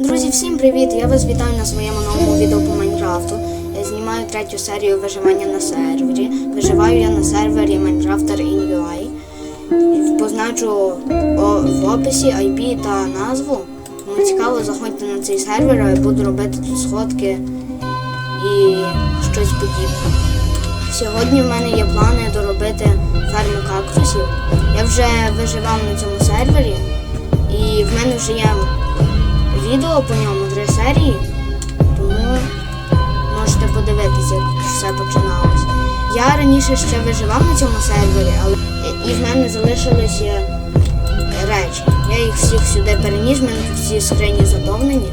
Друзі, всім привіт! Я вас вітаю на своєму новому відео по Майнкрафту. Я знімаю третю серію виживання на сервері. Виживаю я на сервері Minecrafter in UI. Позначу в описі IP та назву. Кому цікаво, заходьте на цей сервер, я буду робити тут сходки і щось подібне. Сьогодні в мене є плани доробити ферму кактусів. Я вже виживав на цьому сервері, і в мене вже є відео по ньому три серії, тому можете подивитися, як все починалось. Я раніше ще виживав на цьому сервері, але і в мене залишилися речі. Я їх всіх сюди переніс, в мене всі скрині заповнені.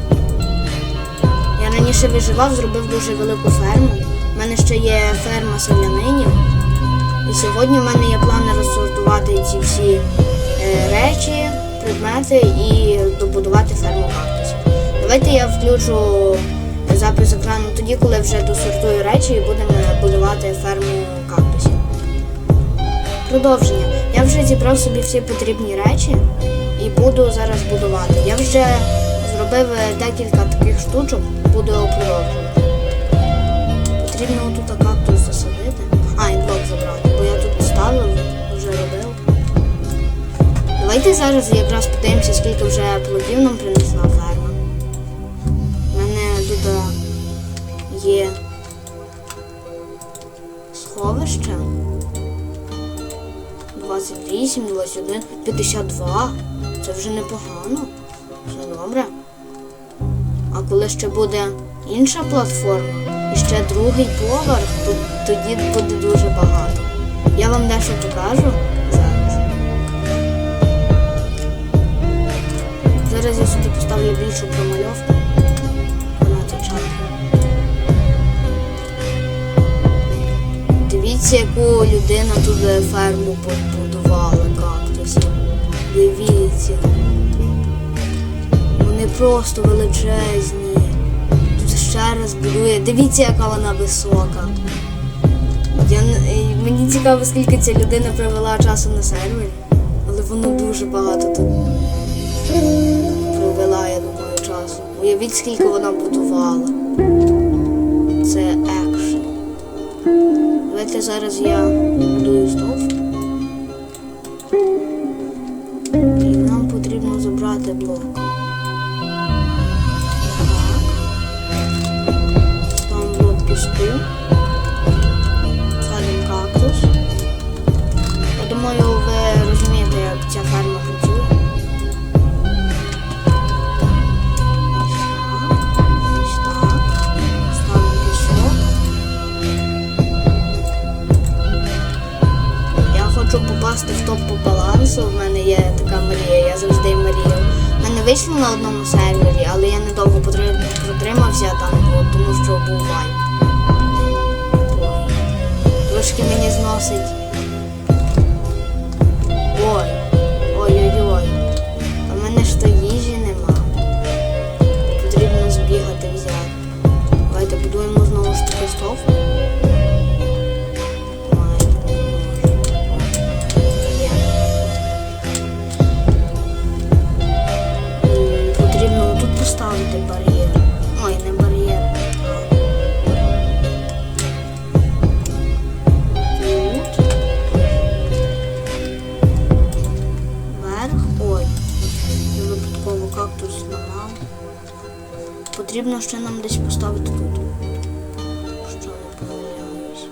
Я раніше виживав, зробив дуже велику ферму. У мене ще є ферма селянинів. І сьогодні в мене є плани розсортувати ці всі е, речі, предмети і добудувати ферму. Давайте я включу запис екрану тоді, коли вже досортую речі і будемо будувати ферму кактусів. Продовження. Я вже зібрав собі всі потрібні речі і буду зараз будувати. Я вже зробив декілька таких штучок, буду продовжувати. Потрібно отут кактус засадити. А, і блок забрати, бо я тут ставив, вже робив. Давайте зараз якраз подивимося, скільки вже плодів нам принесла ферма. Є сховище. 28, 21, 52. Це вже непогано. Все добре. А коли ще буде інша платформа і ще другий поверх, то тоді буде дуже багато. Я вам дещо покажу зараз. Зараз я сюди поставлю більшу промальовку. Дивіться, яку людина тут ферму побудувала кактусів. Дивіться. Вони просто величезні. Тут ще раз будує. Дивіться, яка вона висока. Я, мені цікаво, скільки ця людина провела часу на сервері, але воно дуже багато тут провела, я думаю, часу. Уявіть, скільки вона будувала. Це екшн. Давайте зараз я будую знов І нам потрібно забрати блок. Так. Там блок піску. Попасти топ по балансу. В мене є така мрія, я завжди мріяв. У мене вийшло на одному сервері, але я недовго протримався там, тому що був вайп. Трошки мені зносить. Поставити бар'єр. Ой, не бар'єр. Вверх. Ой. Випадково кактус зламав. Потрібно ще нам десь поставити тут. Що не помиляюсь.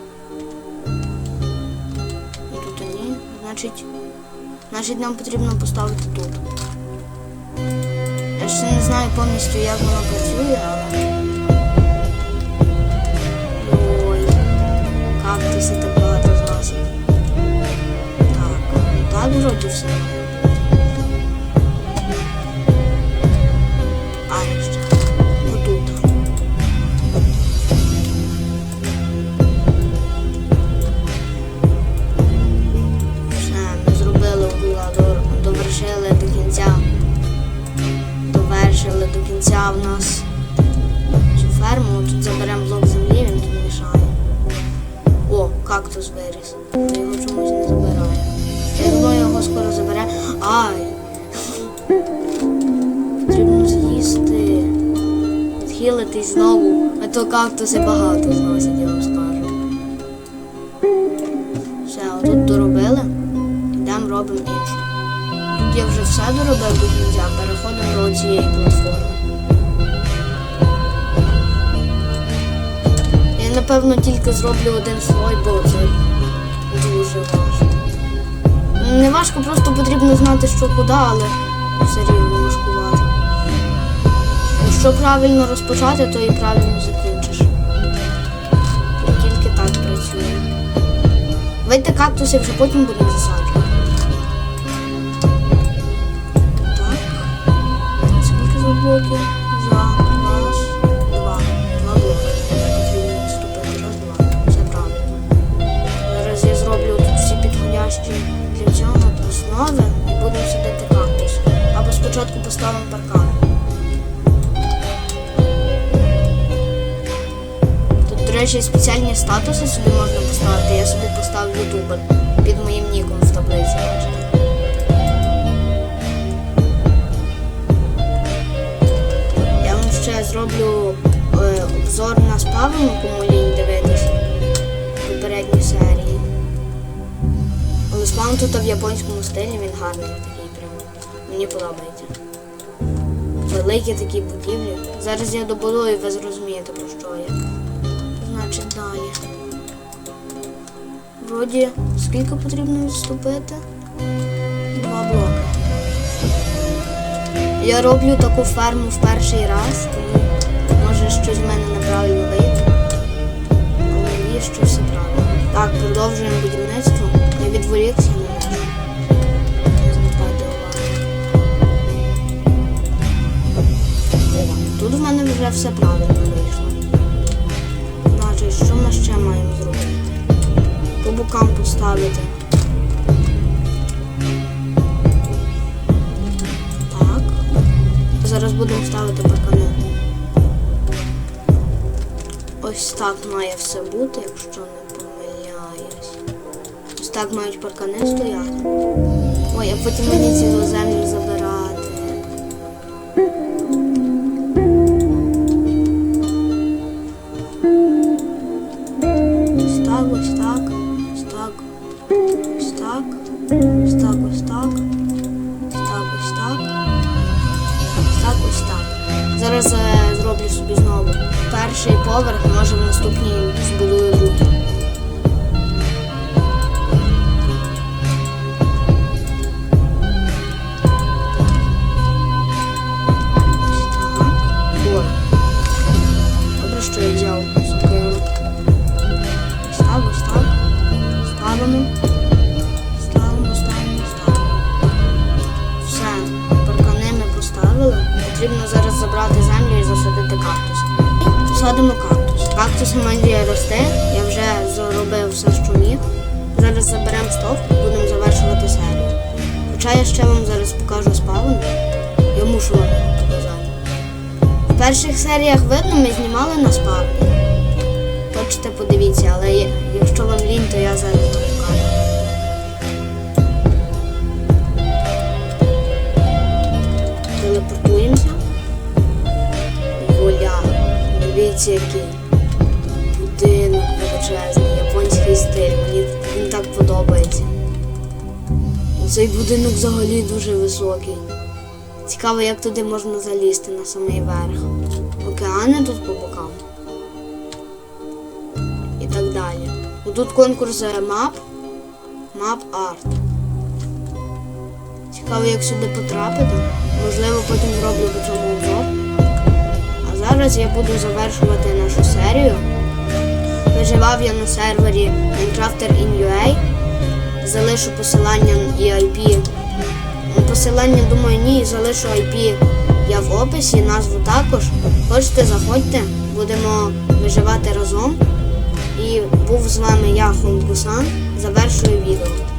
І тут ні. Значить. Значить нам потрібно поставити тут. Ще не знаю повністю, як воно працює, але. До в нас цю ферму. Тут заберемо блок землі, він тут мішає. О, кактус виріс. Ми його чомусь не забирає. Я його скоро забере. Ай! Потрібно з'їсти. хілитись знову, а то кактуси багато зносять, я вам скажу. Все, отут доробили. Йдемо робимо інше. Тут я вже все доробив до кінця, переходимо до цієї платформи. Напевно тільки зроблю один слой, бо це дуже важко. Не важко, просто потрібно знати, що куди, але все рівно важкувати. Якщо правильно розпочати, то і правильно закінчиш. Тільки так працює. Вийти кактуси вже потім будемо засаджувати. Так. Скільки за поставимо паркан. Тут, до речі, спеціальні статуси собі можна поставити. Я собі поставив ютубер під моїм ніком в таблиці. Я вам ще зроблю е, обзор на спавну, кому лінь дивитись попередні серії. Але спаун тут в японському стилі, він гарний такий прям. Мені подобається. Великі такі будівлі. Зараз я добудую, ви зрозумієте про що я. Значить далі. Вроді, скільки потрібно відступити? Два блоки. Я роблю таку ферму в перший раз, тому може щось в мене неправильно вийде. Але мені що все правильно. Так, продовжуємо будівництво. Я відволікся Тут в мене вже все правильно вийшло. Значить, що ми ще маємо зробити? По бокам поставити. Так. Зараз будемо ставити паркани. Ось так має все бути, якщо не помиляюсь. Ось так мають паркани стояти. Ой, а потім мені цілу землю забирати. Ось так, ось так, ось так, ось так, ось так, ось так. Зараз е, зроблю собі знову перший поверх, може в наступній збудую другий. Посадимо кактус. Кактус має росте. Я вже зробив все, що міг. Зараз заберемо стовп і будемо завершувати серію. Хоча я ще вам зараз покажу спавн. Я мушу вам показати. В перших серіях видно, ми знімали на спавні. Хочете, подивіться, але якщо вам лінь, то я зараз Дивіться, будинок величезний, японський стиль. Мені він так подобається. Цей будинок взагалі дуже високий. Цікаво, як туди можна залізти на самий верх. Океани тут по бокам. І так далі. Тут конкурс мап. Мап арт. Цікаво, як сюди потрапити. Можливо, потім зроблю по цьому обзор. Зараз я буду завершувати нашу серію. Виживав я на сервері Minecrafter in UA. Залишу посилання і IP. Посилання, думаю, ні, залишу IP я в описі, назву також. Хочете, заходьте, будемо виживати разом. І був з вами я, Хунгусан. Завершую відео.